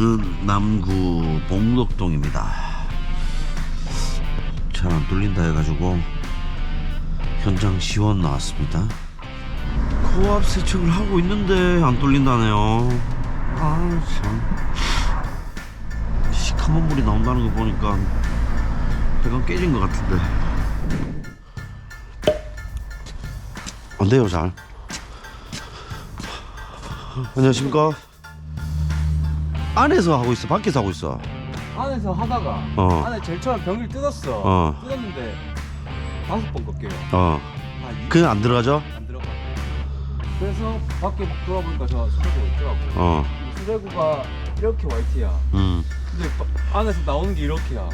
여기는 남구 봉덕동입니다. 잘 안 뚫린다 해가지고 현장 시원 나왔습니다. 코앞 세척을 하고 있는데 안 뚫린다네요. 아 참. 시커먼 물이 나온다는 거 보니까 배가 깨진 것 같은데. 안 돼요 잘. 안녕하십니까. 안에서 하고 있어, 밖에서 하고 있어. 안에서 하다가 어. 안에 제일 처음 병을 뜯었어. 어. 뜯었는데 다섯 번 꺾여요. 어, 아, 이- 그냥 안 들어가죠? 안 들어가. 그래서 밖에 막 돌아보니까 저 수제구가 있더라고. 어, 이 수제구가 이렇게 화이트야. 음, 근데 바- 안에서 나오는 게 이렇게야. 어.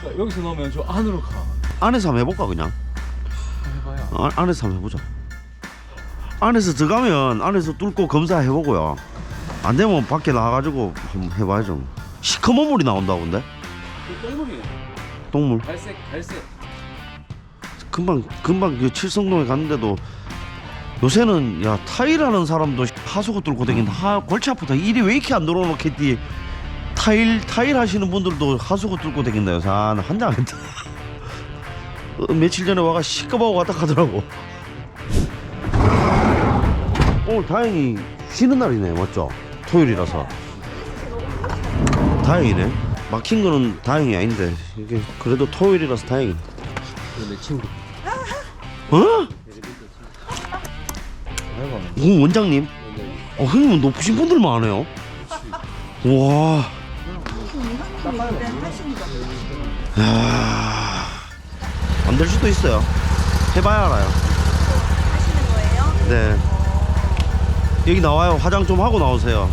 그러니까 여기서 넣으면 저 안으로 가. 안에서 한번 해볼까 그냥? 해봐야. 어, 안에서 한번 해보자. 안에서 들어가면 안에서 뚫고 검사해보고요. 안 되면 밖에 나가가지고 한번 해봐야죠. 시커먼 물이 나온다고 근데? 그 똥물이네. 똥물. 갈색, 갈색. 금방 금방 그 칠성동에 갔는데도 요새는 야 타일하는 사람도 하수구 뚫고 다닌다. 하 골치 아프다. 일이 왜 이렇게 안 들어오겠디? 타일 타일 하시는 분들도 하수구 뚫고 다닌다 요새 아, 한장 했다. 어, 며칠 전에 와가 시끄러워 왔다 가더라고. 오늘 다행히 쉬는 날이네 맞죠? 토요일이라서 다행이네. 막힌 거는 다행이 아닌데 이게 그래도 토요일이라서 다행이네. 내 친구. 어? 오 원장님? 어, 형님은 높으신 분들 많아요. 와. 야. 안될 수도 있어요. 해봐야 알아요. 하시는 거예요? 네. 여기 나와요. 화장 좀 하고 나오세요.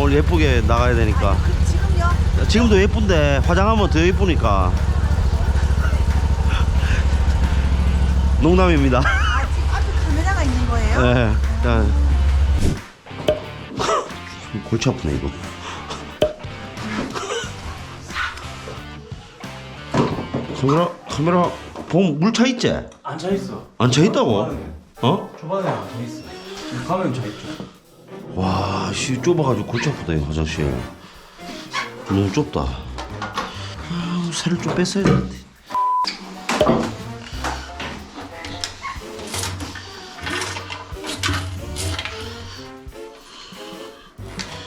오늘 예쁘게 나가야 되니까. 그, 지금요? 지금도 예쁜데 화장하면 더 예쁘니까. 농담입니다. 아, 지금 앞에 카메라가 있는 거예요? 네. 자. 골치 아프네 이거. 카메라 카메라 보면 물차 있지? 안 차 있어. 안 차 있다고? 어? 초반에 안 차 있어. 지금 가면 차 있죠. 와, 씨 좁아가지고 골치 아프다 이 화장실. 너무 좁다. 아, 살을 좀 뺐어야 되는데.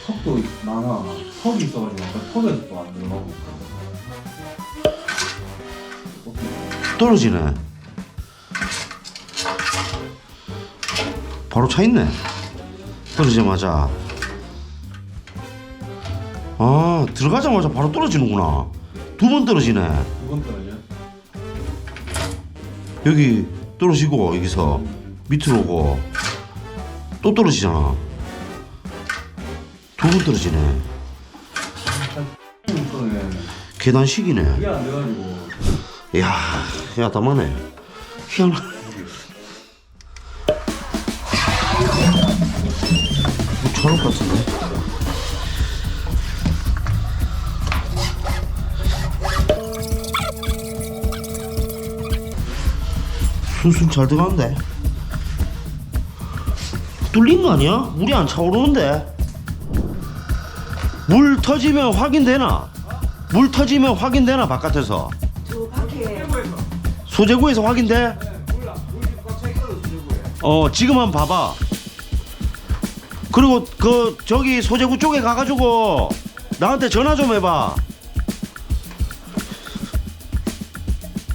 턱도 많아. 턱이 있어가지고 아까 턱에도 또안 들어가고. 떨어지네. 바로 차 있네. 떨어지자마자. 아 들어가자마자 바로 떨어지는구나. 두 번 떨어지네. 두번 떨어져. 여기 떨어지고 여기서 밑으로 오고 또 떨어지잖아. 두 번 떨어지네. 계단식이네. 이게 안 돼가지고. 야, 야, 담하네. 희한하. 뭐 저럴 것 같은데. 순순 잘 들어간대. 뚫린 거 아니야? 물이 안 차오르는데. 물 터지면 확인되나? 물 터지면 확인되나 바깥에서? 저 밖에 소재구에서 확인돼? 어 지금 한번 봐봐 그리고 그 저기 소재구 쪽에 가가지고 나한테 전화 좀 해봐.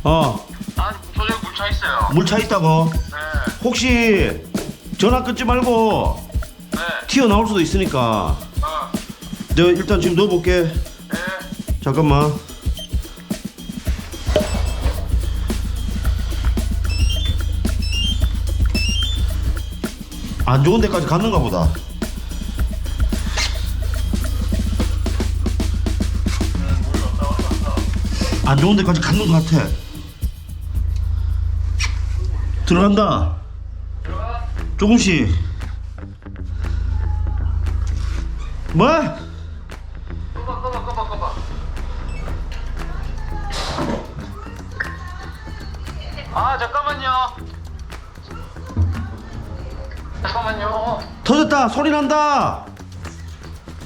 어. 아, 소재 물차 있어요. 물 차 있다고? 네, 혹시 전화 끊지 말고 네, 튀어 나올 수도 있으니까. 어, 내가 일단 지금 넣어볼게. 네. 잠깐만. 안 좋은 데까지 갔는가 보다 안 좋은 데까지 갔는 것 같아 들어간다 조금씩 뭐? 꺼봐, 꺼봐, 꺼봐, 꺼봐. 아, 잠깐만요. 잠깐만요. 터졌다 소리 난다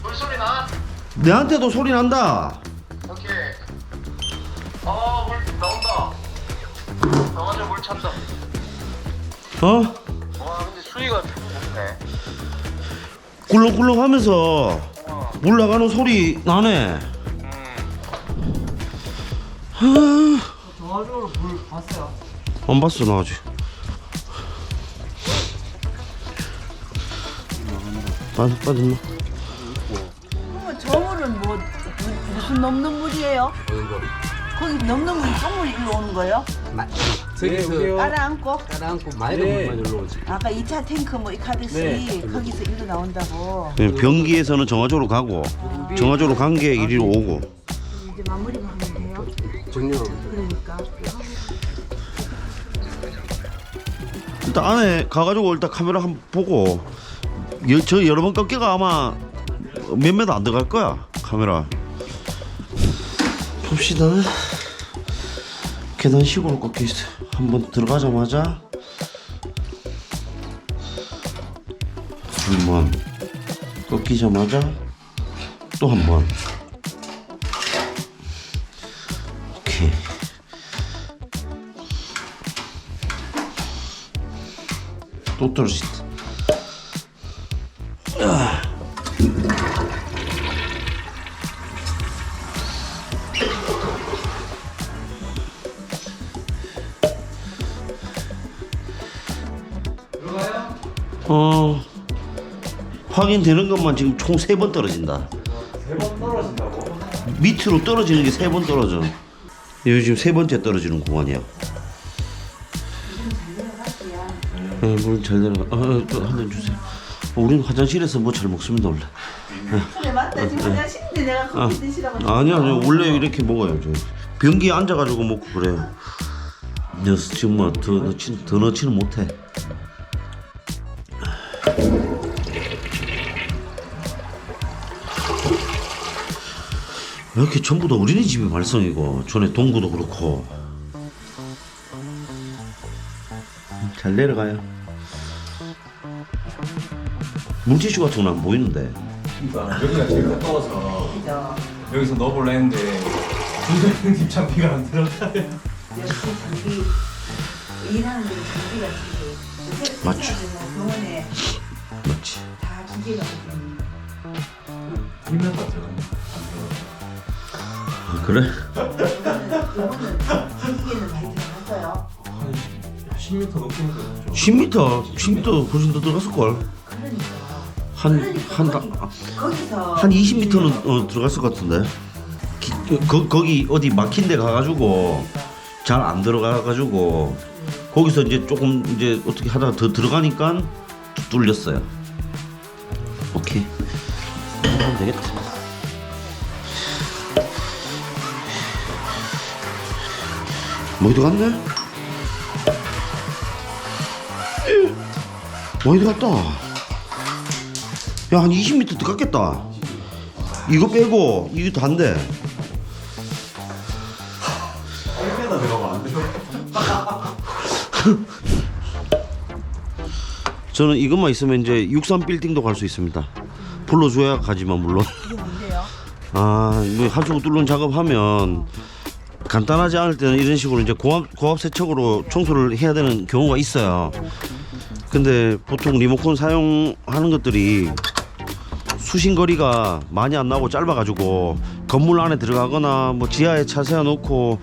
물소리 나. 내한테도 소리 난다. 나가자 물 찬다. 어? 와, 근데 수위가 좋네. 꿀렁꿀렁 하면서 어, 물 나가는 소리 나네. 음. 전화적으로 물 봤어요. 안 봤어 나 아직. 빠졌 빠졌나? 그러면 저 물은 뭐 무- 무슨 넘는 물이에요? 거기 넘는 물이 똥물이 일로 오는 거예요? 저기서 깔아앉고 따라앉고 많이도 네. 물만 올라오지. 아까 2차 탱크 뭐 이카드스 네. 거기서 일로 나온다고 네, 변기에서는 정화조로 가고 정화조로 간 게 이리로 오고. 이제 마무리만 하면 돼요? 정리하면 그러니까 일단 안에 가가지고 일단 카메라 한번 보고 여, 저 여러 번 꺾여가 아마 몇 메다 안 들어갈 거야 카메라 봅시다 계단식으로 꺾여 있어 한번 들어가자마자 한번 꺾이자마자 또 한번 오케이 또 떨어진다. 어 확인되는 것만 지금 총 세 번 떨어진다. 세 번 떨어진다고? 밑으로 떨어지는 게 세 번 떨어져. 여기 지금 세 번째 떨어지는 공간이야. 네, 물잘 내려가. 어, 또한 잔 주세요. 어, 우리는 화장실에서 뭐 잘 먹습니다 원래. 그래 맞다 지금 화장실인데 내가 아, 커피 드시라고 아니 아니 원래 이렇게 먹어요. 저 변기에 앉아가지고 먹고 그래요. 녀석 지금 뭐 더 넣지 더 넣지는 못해. 이렇게 전부 다 어린이집이 말썽이고 전에 동구도 그렇고 잘 내려가요. 물티슈 같은 건 안 보이는데. 그러니까 여기가 제일 가까워서 여기서 넣어볼라 했는데 선생님 장비가 안 들어가요. 역시 장비 일하는 데 장비가 지금 맞죠. 병원에 맞지. 다 기계가 있거든요. 불면 다 들어가. 아, 그래? 이거는 기계는 많이 들어갔어요. 한 10m 넘게 들어갔죠. 10m, 10m 훨씬 더 들어갔을 걸. 그러니까 한 그러니까 한 거기, 거기서 한 20m는 어, 들어갔을 것 같은데. 기, 거, 거기 어디 막힌 데 가가지고 잘 안 들어가가지고 거기서 이제 조금 이제 어떻게 하다가 더 들어가니까 뚫렸어요. 오케이. 하면 되겠다. 많이 들어갔네? 많이 들어갔다. 야, 한 20m 들어갔겠다. 이거 빼고, 이게 단데. 1m 들어가면 안 돼요. 저는 이것만 있으면 이제 63 빌딩도 갈 수 있습니다. 불러줘야 가지만 물론. 이게 뭔데요? 아, 뭐 하수구 뚫는 작업하면 간단하지 않을 때는 이런 식으로 이제 고압 고압 세척으로 청소를 해야 되는 경우가 있어요. 근데 보통 리모컨 사용하는 것들이 수신 거리가 많이 안 나오고 짧아가지고 건물 안에 들어가거나 뭐 지하에 차 세워놓고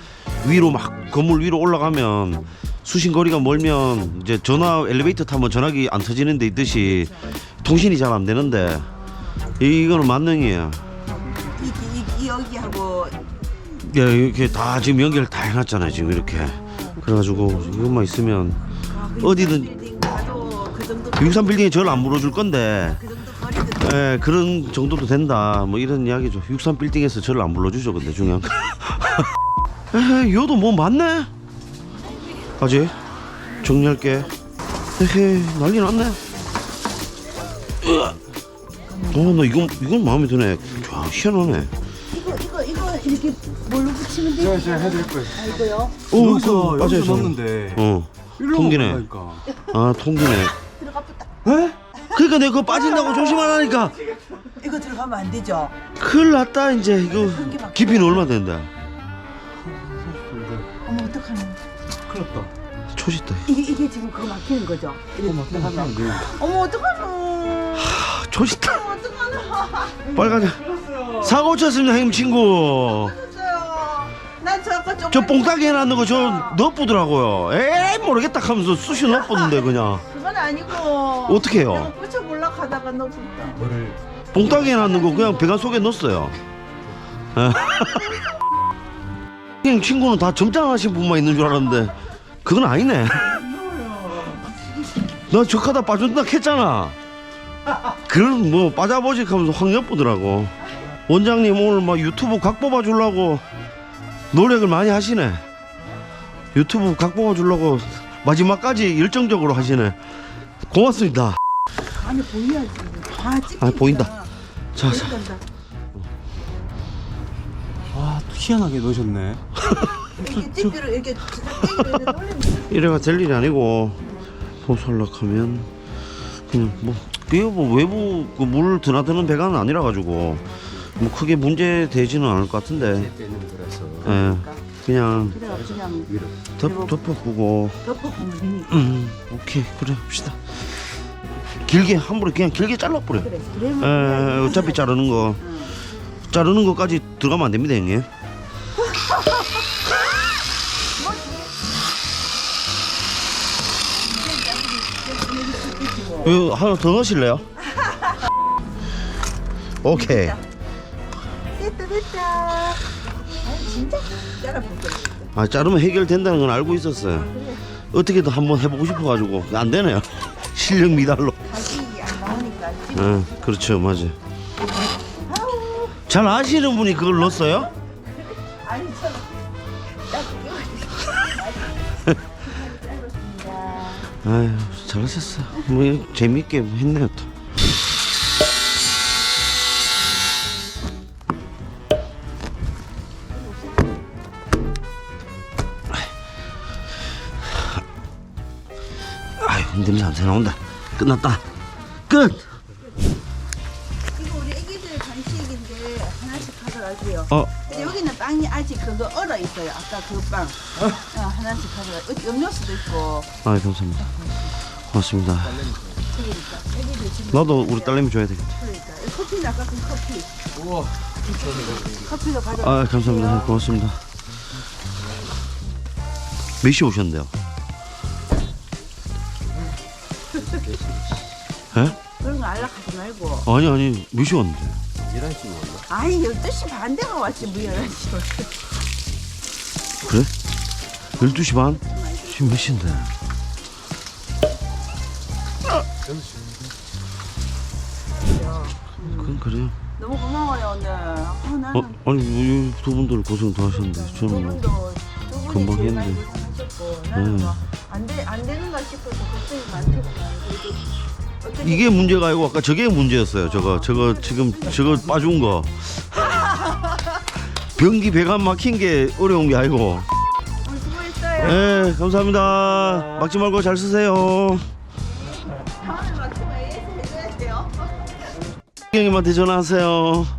위로 막 건물 위로 올라가면 수신 거리가 멀면 이제 전화 엘리베이터 타면 전화기 안 터지는 데 있듯이 통신이 잘 안 되는데 이거는 만능이에요. 이, 이, 이 여기하고 야 이렇게 다 지금 연결 다 해놨잖아요 지금 이렇게. 그래가지고 이것만 있으면 어디든- 가도 그 정도 63 빌딩에 저를 안 물어줄 건데. 예, 그런 정도도 된다. 뭐 이런 이야기죠. 63 빌딩에서 저를 안 불러주죠 근데 중요한 거. 에헤 요도 뭐 맞네? 아직? 정리할게. 에헤 난리 났네. 어나 이건 이건 마음에 드네. 야, 희한하네 이거 이거 이렇게 뭘로 붙이면 돼요? 제가 해드릴 거예요. 아 이거요? 어, 여기서 맞아요, 여기서 저거. 넣는데 어 일로 통기네. 가니까. 아 통기네 들어가 붙다. 에? 그러니까 내가 그거 빠진다고 조심하라니까 이거 들어가면 안 되죠? 큰일 났다 이제 이거 깊이는 얼마 된다 어머 어떡하나? 큰일 났다. 초짓다 이게 이게 지금 그거 막히는 거죠? 이게 들어가면 어머 어떡하노? 아, 초짓다 어머 어떡하노? 빨리 가자 사고 쳤습니다 형님 친구. 저 뽕따기 해놨는 거 저 넣어보더라고요. 에이 모르겠다 하면서 쑤시 넣어보는데 그냥. 그건 아니고. 어떻게 해요? 꽂혀 몰라 가다가 넣었다. 뭐를? 뽕따기 해놨는 거 그냥 배관 속에 넣었어요. 예. 형님 친구는 다 점장하신 분만 있는 줄 알았는데 그건 아니네. 나 저하다 빠진다 했잖아. 그럼 뭐 빠져보지 하면서 확 엿보더라고 원장님 오늘 막 유튜브 각 뽑아 주려고 노력을 많이 하시네 유튜브 각 뽑아 주려고 마지막까지 열정적으로 하시네 고맙습니다 안에 보여야지. 아 찍힌다. 아, 보인다. 자, 자. 보인다. 아, 또 희한하게 넣으셨네. 이렇게 찍기를 이렇게 놀리면 이래가 될 일이 아니고 보살락하면 그냥 뭐 이게 뭐 외부 그 물 드나드는 배관은 아니라 가지고 뭐 크게 문제 되지는 않을 것 같은데. 거라서. 예. 그냥 그래 그냥 위로. 덮, 덮어보고. 덮어보면 되니까. 음 오케이 그래 합시다. 길게 함부로 그냥 길게 잘라버려. 그래. 그러면 에 그냥 어차피 자르는 거. 응. 자르는 거까지 들어가면 안 됩니다 형님. 이거 하나 더 넣으실래요? 오케이 됐다. 아니 진짜 따라볼게. 아 자르면 해결된다는 건 알고 있었어요 어떻게든 한번 해보고 싶어가지고 안 되네요 실력 미달로 다시 안 나오니까 찍. 응 그렇죠 맞아 잘 아시는 분이 그걸 넣었어요? 아니. 딱. 아유 잘하셨어요 뭐 재밌게 했네요 또 아유 냄새 안 나온다 끝났다 끝 이거 우리 애기들 간식인데 하나씩 가져가세요. 어, 근데 여기는 빵이 아직 그거 얼어 있어요. 아까 그 빵. 어, 하나씩 가져가. 어, 음료수도 있고. 아 감사합니다 고맙습니다 나도 우리 딸내미 줘야 되겠다 그러니까 이 커피는 아까 그 커피. 우와. 커피도 가져. 아 감사합니다 고맙습니다 몇 시 오셨는데요? 안락하지 말고. 아니 아니 몇 시 왔는데 11시 왔나? 아니 12시 반 되가 왔지 뭐 11시. 그래? 12시 반? 지금 몇 시인데? 그건 그래요 너무 고마워요 오늘. 아, 어? 나는 아니 이두 분들 고생 더 하셨는데 저는 뭐 저분도 두 분이 금방 제일 했는데. 고생하셨고 나는 네. 뭐안돼안 되는 가 싶어서 걱정이 많더구만. 그래도 어떻게 이게 문제가 아니고 아까 저게 문제였어요. 저거 저거 지금 저거 빠준 거. 변기 배관 막힌 게 어려운 게 아니고. 오늘 수고했어요. 네 감사합니다. 막지 말고 잘 쓰세요. 다음에 맡으면 AS 해줘야 돼요. 형님한테 전화하세요